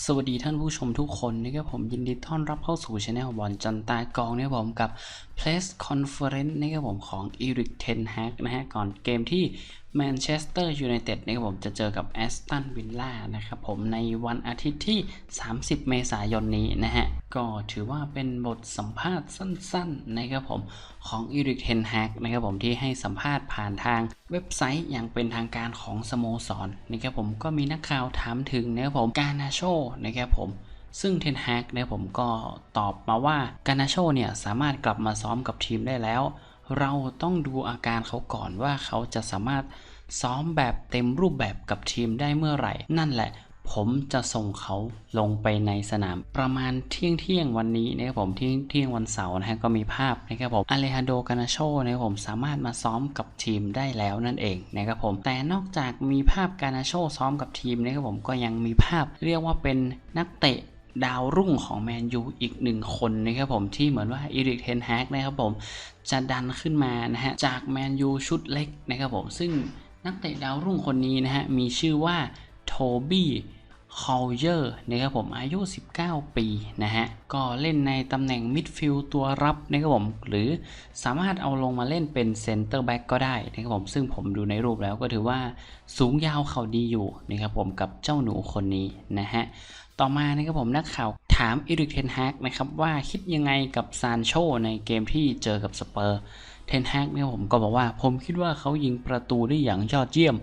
สวัสดีท่านผู้ชมทุกคนนะครับผมยินดีต้อนรับเข้าสู่ช anel บอลจันตากองนะครับผมกับ Press Conference นะครับผมของ Eric Ten Hag นะฮะก่อนเกมที่ Manchester United นะครับผมจะเจอกับ Aston Villa นะครับผมในวันอาทิตย์ที่ 30 เมษายนนี้นะฮะ ก็ถือว่าเป็นบทสัมภาษณ์สั้นๆนะครับผมของ Eric Ten Hag นะครับผมที่ให้สัมภาษณ์ผ่านทางเว็บไซต์อย่างเป็นทางการของสโมสรนะครับผมก็มีนักข่าวถามถึงนะครับผมการนาโชนะครับผม ซึ่งเทนแฮกเนี่ยผมก็ตอบมาว่าการนาโชเนี่ยสามารถกลับมาซ้อมกับทีมได้แล้ว เราต้องดูอาการเขาก่อนว่าเขาจะสามารถซ้อมแบบเต็มรูปแบบกับทีมได้เมื่อไหร่ นั่นแหละ ผมจะส่งเขาลงไปในสนามประมาณเที่ยงเที่ยงวันนี้นะครับผมเที่ยงเที่ยงวันเสาร์นะฮะก็มีภาพนะครับผมอเลฮันโดกานาโชนะครับผมสามารถมาซ้อมกับทีมได้แล้วนั่นเองนะครับผมแต่นอกจากมีภาพกานาโชซ้อมกับทีมนะครับผมก็ยังมีภาพเรียกว่าเป็นนักเตะ ดาวรุ่งของแมนยูอีกหนึ่งคนนะครับผมที่เหมือนว่าอีริกเทนแฮกนะครับผมจะดันขึ้นมานะฮะจากแมนยูชุดเล็กนะครับผมซึ่งนักเตะดาวรุ่งคนนี้นะฮะมีชื่อว่าโทบี้คอลเยอร์นะครับผมอายุ 19 ปีนะฮะก็เล่นในตำแหน่งมิดฟิลด์ตัวรับนะครับผมหรือสามารถเอาลงมาเล่นเป็นเซนเตอร์แบ็กก็ได้นะครับผมซึ่งผมดูในรูปแล้วก็ถือว่าสูงยาวเขาดีอยู่นะครับผมกับเจ้าหนูคนนี้นะฮะ ต่อมานะครับผมนักข่าวถามอีริกเทนแฮกนะครับว่าคิดยังไงกับซานโชในเกมที่เจอกับสเปอร์เทนแฮกเนี่ยผมก็บอกว่า ผมคิดว่าเขายิงประตูได้อย่างยอดเยี่ยม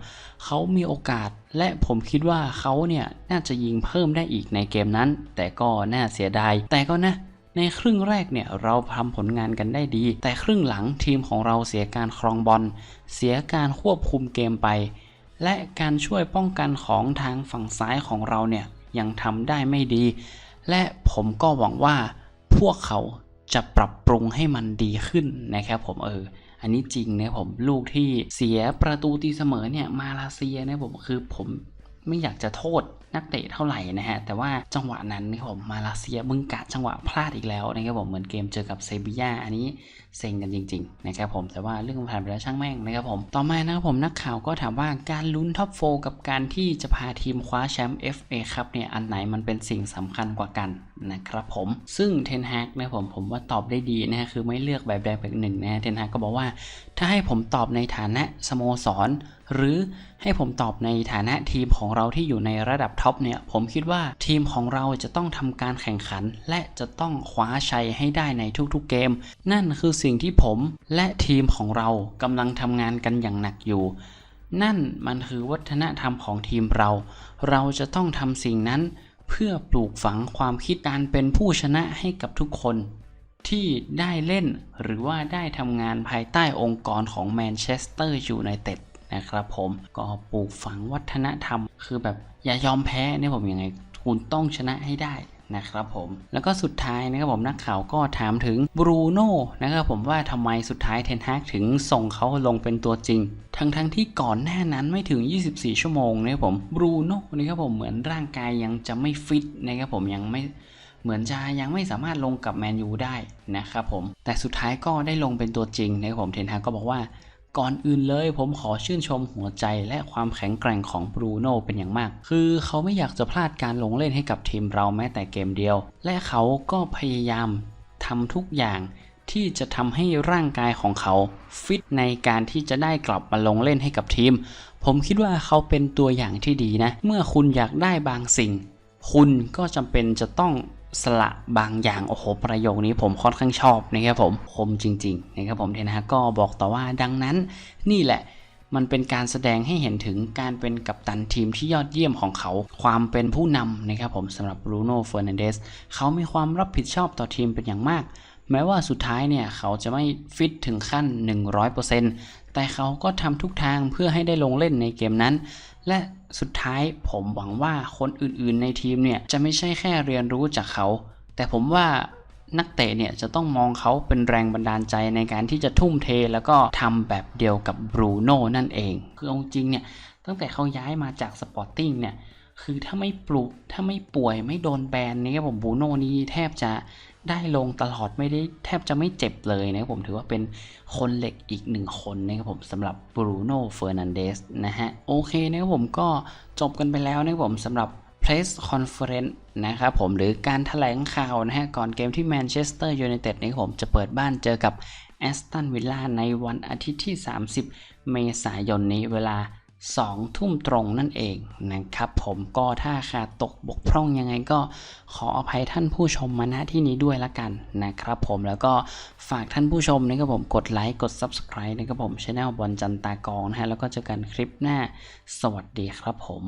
เขามีโอกาส และผมคิดว่าเขาเนี่ยน่าจะยิงเพิ่มได้อีกในเกมนั้น แต่ก็น่าเสียดาย แต่ก็นะในครึ่งแรกเนี่ยเราทำผลงานกันได้ดี แต่ครึ่งหลังทีมของเราเสียการครองบอล เสียการควบคุมเกมไป และการช่วยป้องกันของทางฝั่งซ้ายของเราเนี่ย ยังทำได้ไม่ดี และผมก็หวังว่าพวกเขาจะปรับปรุงให้มันดีขึ้นนะครับผมเอออันนี้จริงนะผมลูกที่เสียประตูตีเสมอเนี่ยมาเลเซียนะผมคือผม ไม่อยากจะโทษนักเตะเท่าไหร่นะฮะ แต่ว่าจังหวะนั้นนี่ผมมาเลเซียมึงกะจังหวะพลาดอีกแล้วนะครับผมเหมือนเกมเจอกับเซบีย่าอันนี้เซ็งกันจริงๆนะครับผมแต่ว่าเรื่องผ่านไปแล้วช่างแม่งนะครับผมต่อมานะครับผมนักข่าวก็ถามว่าการลุ้นท็อปโฟกับการที่จะพาทีมคว้าแชมป์ FA ครับเนี่ยอันไหนมันเป็นสิ่งสำคัญกว่ากันนะครับผมซึ่งเทนฮากนะผมผมว่าตอบได้ดีนะฮะคือไม่เลือกแบบใดแบบหนึ่งนะเทนฮากก็บอกว่า ถ้าให้ผมตอบในฐานะสโมสร หรือให้ผมตอบในฐานะทีมของเราที่อยู่ในระดับท็อปเนี่ยผมคิดว่าทีมของเราจะต้องทำการแข่งขัน และจะต้องคว้าชัยให้ได้ในทุกๆเกม นั่นคือสิ่งที่ผมและทีมของเรากำลังทำงานกันอย่างหนักอยู่ นั่นมันคือวัฒนธรรมของทีมเรา เราจะต้องทำสิ่งนั้นเพื่อปลูกฝังความคิดการเป็นผู้ชนะให้กับทุกคน ที่ได้เล่นหรือว่าได้ทำงานภายใต้องค์กรของแมนเชสเตอร์ยูไนเต็ดนะครับผมก็ปลูกฝังวัฒนธรรม คือแบบอย่ายอมแพ้เนี่ยผมยังไงคุณต้องชนะให้ได้นะครับผมแล้วก็สุดท้ายนะครับผมนักข่าวก็ถามถึงบรูโน่นะครับผมว่าทำไมสุดท้ายเทนฮากถึงส่งเขาลงเป็นตัวจริง ทั้งทั้งที่ก่อนหน้านั้นไม่ถึง 24 ชั่วโมงนะครับผมบรูโน่นะครับผมเหมือนร่างกายยังจะไม่ฟิตนะครับผมยังไม่ เหมือนจะยังไม่สามารถลงกับแมนยูได้นะครับผม แต่สุดท้ายก็ได้ลงเป็นตัวจริงนะครับผมเทนฮากก็บอกว่าก่อนอื่นเลยผมขอชื่นชมหัวใจและความแข็งแกร่งของบรูโน่เป็นอย่างมาก คือเขาไม่อยากจะพลาดการลงเล่นให้กับทีมเราแม้แต่เกมเดียว และเขาก็พยายามทำทุกอย่างที่จะทำให้ร่างกายของเขาฟิตในการที่จะได้กลับมาลงเล่นให้กับทีม ผมคิดว่าเขาเป็นตัวอย่างที่ดีนะ เมื่อคุณอยากได้บางสิ่ง คุณก็จำเป็นจะต้อง สละบางอย่างโอ้โหประโยคนี้ผมค่อนข้างชอบนะครับผมคมจริงๆนะครับผมเทนฮาก็บอกต่อว่าดังนั้นนี่แหละมันเป็นการแสดงให้เห็นถึงการเป็นกัปตันทีมที่ยอดเยี่ยมของเขา ความเป็นผู้นำนะครับผมสำหรับบรูโน่เฟอร์นันเดสเขามีความรับผิดชอบต่อทีมเป็นอย่างมาก แม้ว่าสุดท้ายเนี่ย เขาจะไม่ฟิตถึงขั้น 100%แต่เขาก็ทำทุกทางเพื่อให้ได้ลงเล่นในเกมนั้น และสุดท้ายผมหวังว่าคนอื่นๆในทีมเนี่ยจะไม่ใช่แค่เรียนรู้จากเขา แต่ผมว่านักเตะเนี่ยจะต้องมองเขาเป็นแรงบันดาลใจในการที่จะทุ่มเทแล้วก็ทำแบบเดียวกับบรูโน่นั่นเอง คือเอาจริงเนี่ยตั้งแต่เขาย้ายมาจากสปอร์ติ้งเนี่ยคือถ้าไม่ปลุกถ้าไม่ป่วยไม่โดนแบนเนี่ยผมบรูโน่นี่แทบจะ ได้ลงตลอดไม่ได้แทบจะไม่เจ็บเลยนะครับผมถือว่าเป็นคนเหล็กอีกหนึ่งคนนะครับผมสำหรับบรูโน่เฟอร์นันเดสนะฮะโอเคนะครับผมก็จบกันไปแล้วนะครับผมสำหรับ Press Conference นะครับผมหรือการถแถลงข่าวนะฮะก่อนเกมที่แมนเชสเตอร์ยูไนเต็ดนี่ผมจะเปิดบ้านเจอกับแอสตันวิลล่าในวันอาทิตย์ที่ 30 เมษายนนี้เวลา 2 ทุ่มตรงนั่นเองนะครับผมก็ถ้าขาดตกบกพร่องยังไงก็ขออภัยท่านผู้ชมมาณที่นี้ด้วยละกันนะครับผมแล้วก็ฝากท่านผู้ชมนะครับผมกดไลค์กด Subscribe นะครับผมช anel บอลจันตากองนะฮะแล้วก็เจอกันคลิปหน้า สวัสดีครับผม